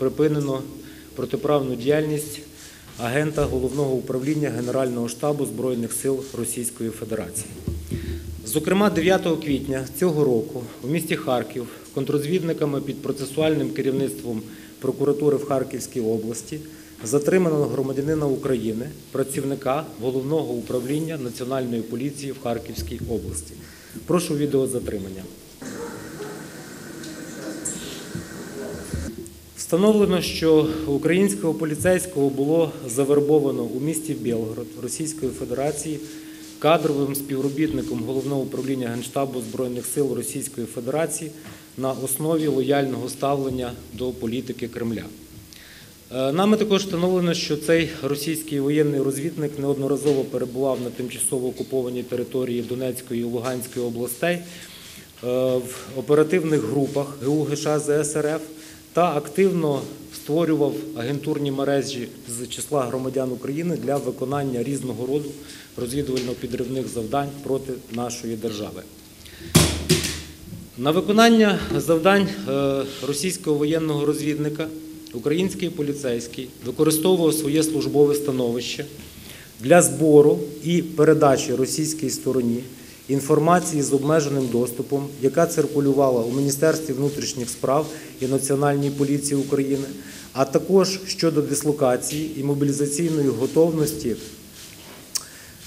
припинено протиправну діяльність агента Головного управління Генерального штабу Збройних сил Російської Федерації. Зокрема, 9 квітня цього року у місті Харків контрозвідниками під процесуальним керівництвом прокуратури в Харківській області затримано громадянина України, працівника головного управління Національної поліції в Харківській області. Прошу відеозатримання. Встановлено, що українського поліцейського було завербовано у місті Білгород Російської Федерації кадровим співробітником головного управління Генштабу Збройних сил Російської Федерації на основі лояльного ставлення до політики Кремля. Е, Нами також встановлено, що цей російський воєнний розвідник неодноразово перебував на тимчасово окупованій території Донецької і Луганської областей е, в оперативних групах ГУ ГШ ЗСРФ та активно створював агентурні мережі з числа громадян України для виконання різного роду розвідувально-підривних завдань проти нашої держави. На виконання завдань е, російського воєнного розвідника український поліцейський використовував своє службове становище для збору і передачі російській стороні інформації з обмеженим доступом, яка циркулювала у Міністерстві внутрішніх справ і Національній поліції України, а також щодо дислокації і мобілізаційної готовності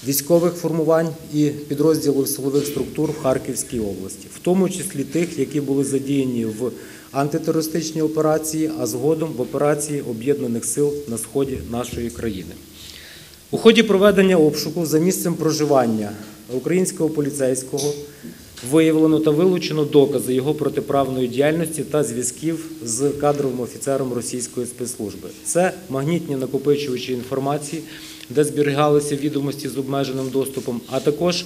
військових формувань і підрозділів силових структур в Харківській області, в тому числі тих, які були задіяні в антитерористичній операції, а згодом в операції Об'єднаних сил на сході нашої країни. У ході проведення обшуку за місцем проживання українського поліцейського виявлено та вилучено докази його протиправної діяльності та зв'язків з кадровим офіцером російської спецслужби. Це магнітні накопичувачі інформації, де зберігалися відомості з обмеженим доступом, а також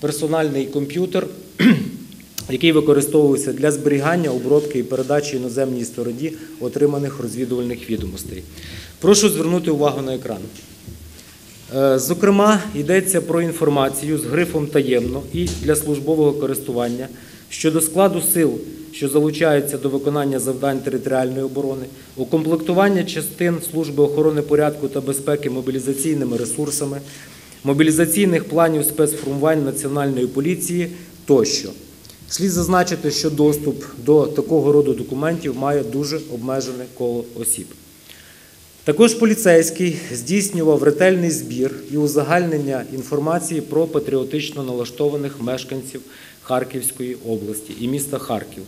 персональний комп'ютер, який використовувався для зберігання, обробки і передачі іноземній стороні отриманих розвідувальних відомостей. Прошу звернути увагу на екран. Е, Зокрема, йдеться про інформацію з грифом таємно і для службового користування щодо складу сил, що залучаються до виконання завдань територіальної оборони, укомплектування частин служби охорони порядку та безпеки мобілізаційними ресурсами, мобілізаційних планів спецформувань Національної поліції тощо. Слід зазначити, що доступ до такого роду документів має дуже обмежене коло осіб. Також поліцейський здійснював ретельний збір і узагальнення інформації про патріотично налаштованих мешканців Харківської області і міста Харків.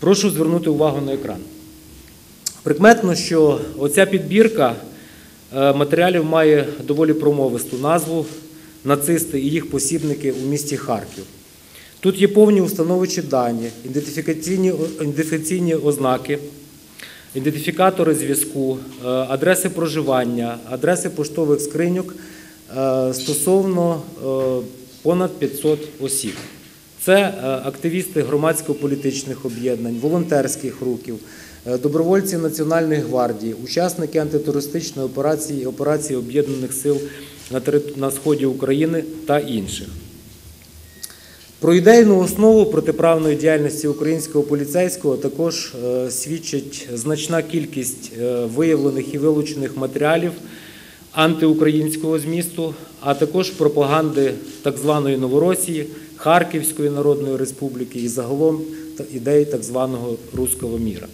Прошу звернути увагу на екран. Прикметно, що оця підбірка е, матеріалів має доволі промовисту назву Нацисти і їх посібники у місті Харків. Тут є повні установичі дані, ідентифікаційні, ідентифікаційні ознаки, ідентифікатори зв'язку, е, адреси проживання, адреси поштових скриньок е, стосовно е, понад 500 осіб. Це активісти громадсько-політичних об'єднань, волонтерських рухів, е, добровольці Національної гвардії, учасники антитерористичної операції операції Об'єднаних сил на сході України та інших. Про ідейну основу протиправної діяльності українського поліцейського також е, свідчить значна кількість е, виявлених і вилучених матеріалів антиукраїнського змісту, а також пропаганди так званої Новоросії, Харківської Народної Республіки і загалом ідей так званого руського міра.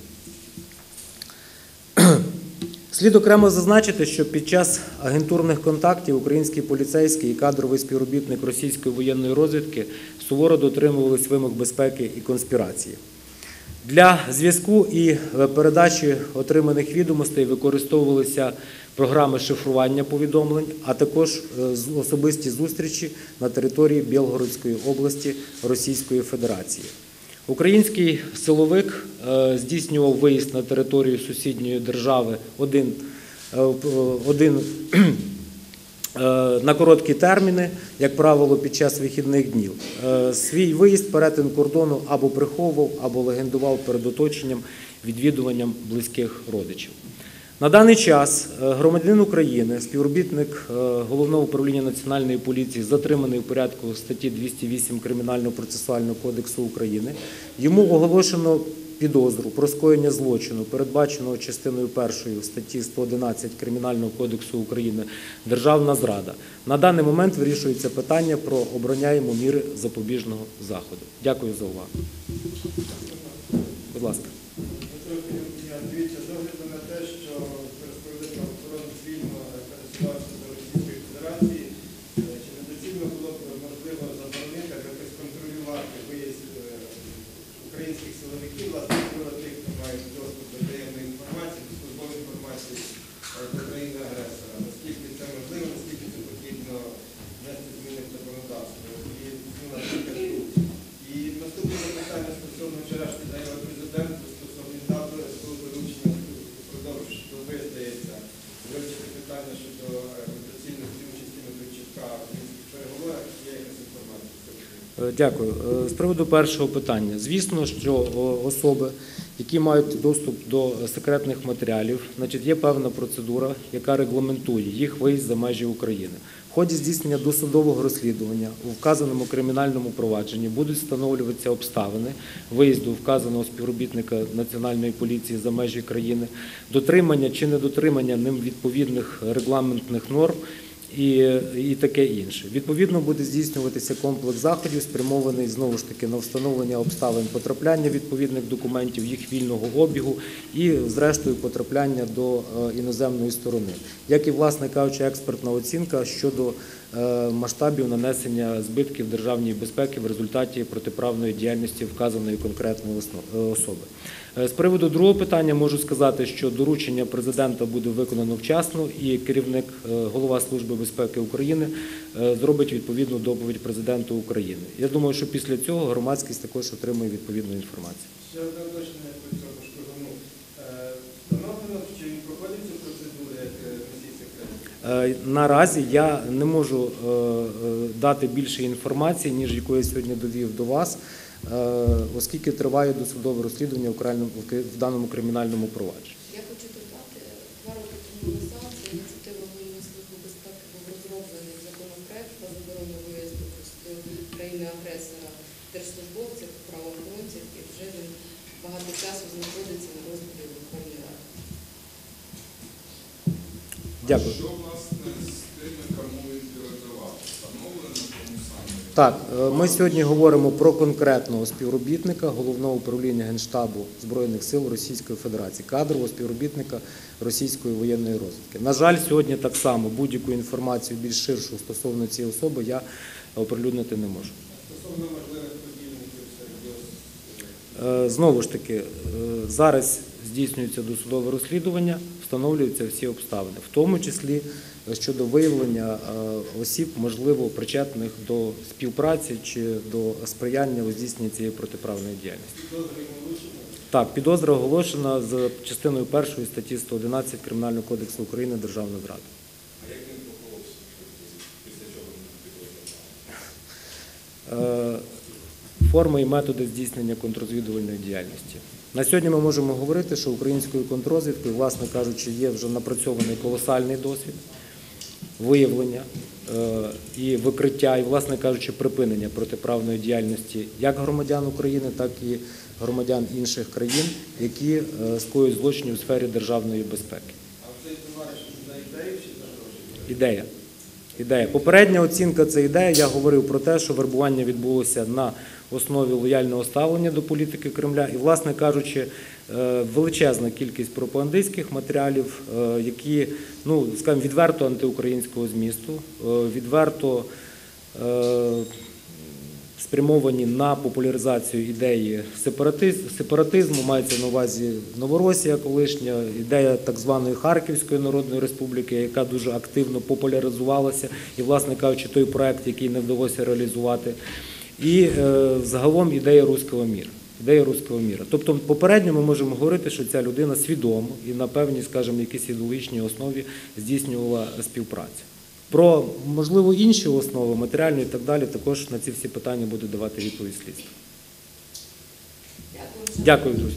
Слід окремо зазначити, що під час агентурних контактів український поліцейський і кадровий співробітник російської воєнної розвідки суворо дотримувались вимог безпеки і конспірації. Для зв'язку і е, передачі отриманих відомостей використовувалися програми шифрування повідомлень, а також е, особисті зустрічі на території Білгородської області Російської Федерації. Український силовик е, здійснював виїзд на територію сусідньої держави один, е, один е, на короткі терміни, як правило, під час вихідних днів. Свій виїзд, перетин кордону або приховував, або легендував перед оточенням відвідуванням близьких родичів. На даний час е, громадянин України, співробітник е, Головного управління Національної поліції, затриманий у порядку статті 208 Кримінального процесуального кодексу України. Йому оголошено підозру про скоєння злочину, передбаченого частиною першої статті 111 Кримінального кодексу України державна зрада. На даний момент вирішується питання про йому міри запобіжного заходу. Дякую за увагу. Будь ласка. Дивіться, з огляду на те, що розповіли про охорону звільно пересувався до Російської Федерації, е, чи недоцільно було б можливо заборонити або якось контролювати виїзд е, українських силовиків, власне, особливо тих, хто має доступ до таємної інформації, до службової інформації е, до країни-агресора? Наскільки це можливо, наскільки це потрібно внести зміни в законодавство? І, ну, наприклад, і наступне запитання стосовно вчорашньої заяви президента стосовно дати свого доручення впродовж доби, здається, вивчити питання е? Е, Дякую. Е, З приводу першого питання. Звісно, що особи, які мають доступ до секретних матеріалів, значить, є певна процедура, яка регламентує їх виїзд за межі України. Ході здійснення досудового розслідування у вказаному кримінальному провадженні будуть встановлюватися обставини виїзду вказаного співробітника Національної поліції за межі країни, дотримання чи недотримання ним відповідних регламентних норм і, і таке інше. Відповідно, буде здійснюватися комплекс заходів, спрямований знову ж таки на встановлення обставин потрапляння відповідних документів, їх вільного обігу і, зрештою, потрапляння до е, іноземної сторони, як і, власне кажучи, експертна оцінка щодо масштабів нанесення збитків державній безпеки в результаті протиправної діяльності вказаної конкретної е, особи. Е, З приводу другого питання можу сказати, що доручення президента буде виконано вчасно, і керівник е, голова Служби безпеки України е, зробить відповідну доповідь президенту України. Я думаю, що після цього громадськість також отримує відповідну інформацію. Наразі я не можу е, е, дати більше інформації, ніж яку я сьогодні довів до вас, е, оскільки триває досудове розслідування в даному кримінальному провадженні. Я хочу додати, два роки тому назад за ініціативою голови Служби безпеки був розроблений законопроект про заборону виїзду країни-агресора держслужбовців, правоохоронців, і вже він багато часу знаходиться на розгляді в Верховній Раді. Дякую. А що, власне, з тими, кому він передавав? Встановлено кому саме? Так, е, ми сьогодні говоримо про конкретного співробітника головного управління Генштабу Збройних сил Російської Федерації, кадрового співробітника російської воєнної розвідки. На жаль, сьогодні так само будь-яку інформацію більш ширшу стосовно цієї особи я оприлюднити не можу. Стосовно можливих Знову ж таки, е, зараз здійснюється досудове розслідування, встановлюються всі обставини, в тому числі е, щодо виявлення е, осіб, можливо, причетних до співпраці чи до сприяння у здійсненні цієї протиправної діяльності. Так, підозра оголошена з частиною першої статті 111 Кримінального кодексу України Державна зрада. А як він поховався? Після чого він підозрював? Форми і методи здійснення контррозвідувальної діяльності. На сьогодні ми можемо говорити, що українською контррозвідкою, власне кажучи, є вже напрацьований колосальний досвід виявлення е, і викриття, і, власне кажучи, припинення протиправної діяльності як громадян України, так і громадян інших країн, які е, скоюють злочини у сфері державної безпеки. А за ідею чи за? Ідея. Ідея. Попередня оцінка це ідея. Я говорив про те, що вербування відбулося на основі лояльного ставлення до політики Кремля. І, власне кажучи, е, величезна кількість пропагандистських матеріалів, е, які, ну, скажімо, відверто антиукраїнського змісту, е, відверто спрямовані на популяризацію ідеї сепаратиз- сепаратизму, мається на увазі Новоросія колишня, ідея так званої Харківської Народної Республіки, яка дуже активно популяризувалася, і, власне кажучи, той проект, який не вдалося реалізувати. І е, загалом ідея руського міра. Ідея руського міра. Тобто, попередньо ми можемо говорити, що ця людина свідомо і на певній, скажімо, якійсь ідеологічній основі здійснювала співпрацю. Про можливо інші основи, матеріальні і так далі, також на ці всі питання буде давати відповідь слідство. Дякую. Дякую, друзі.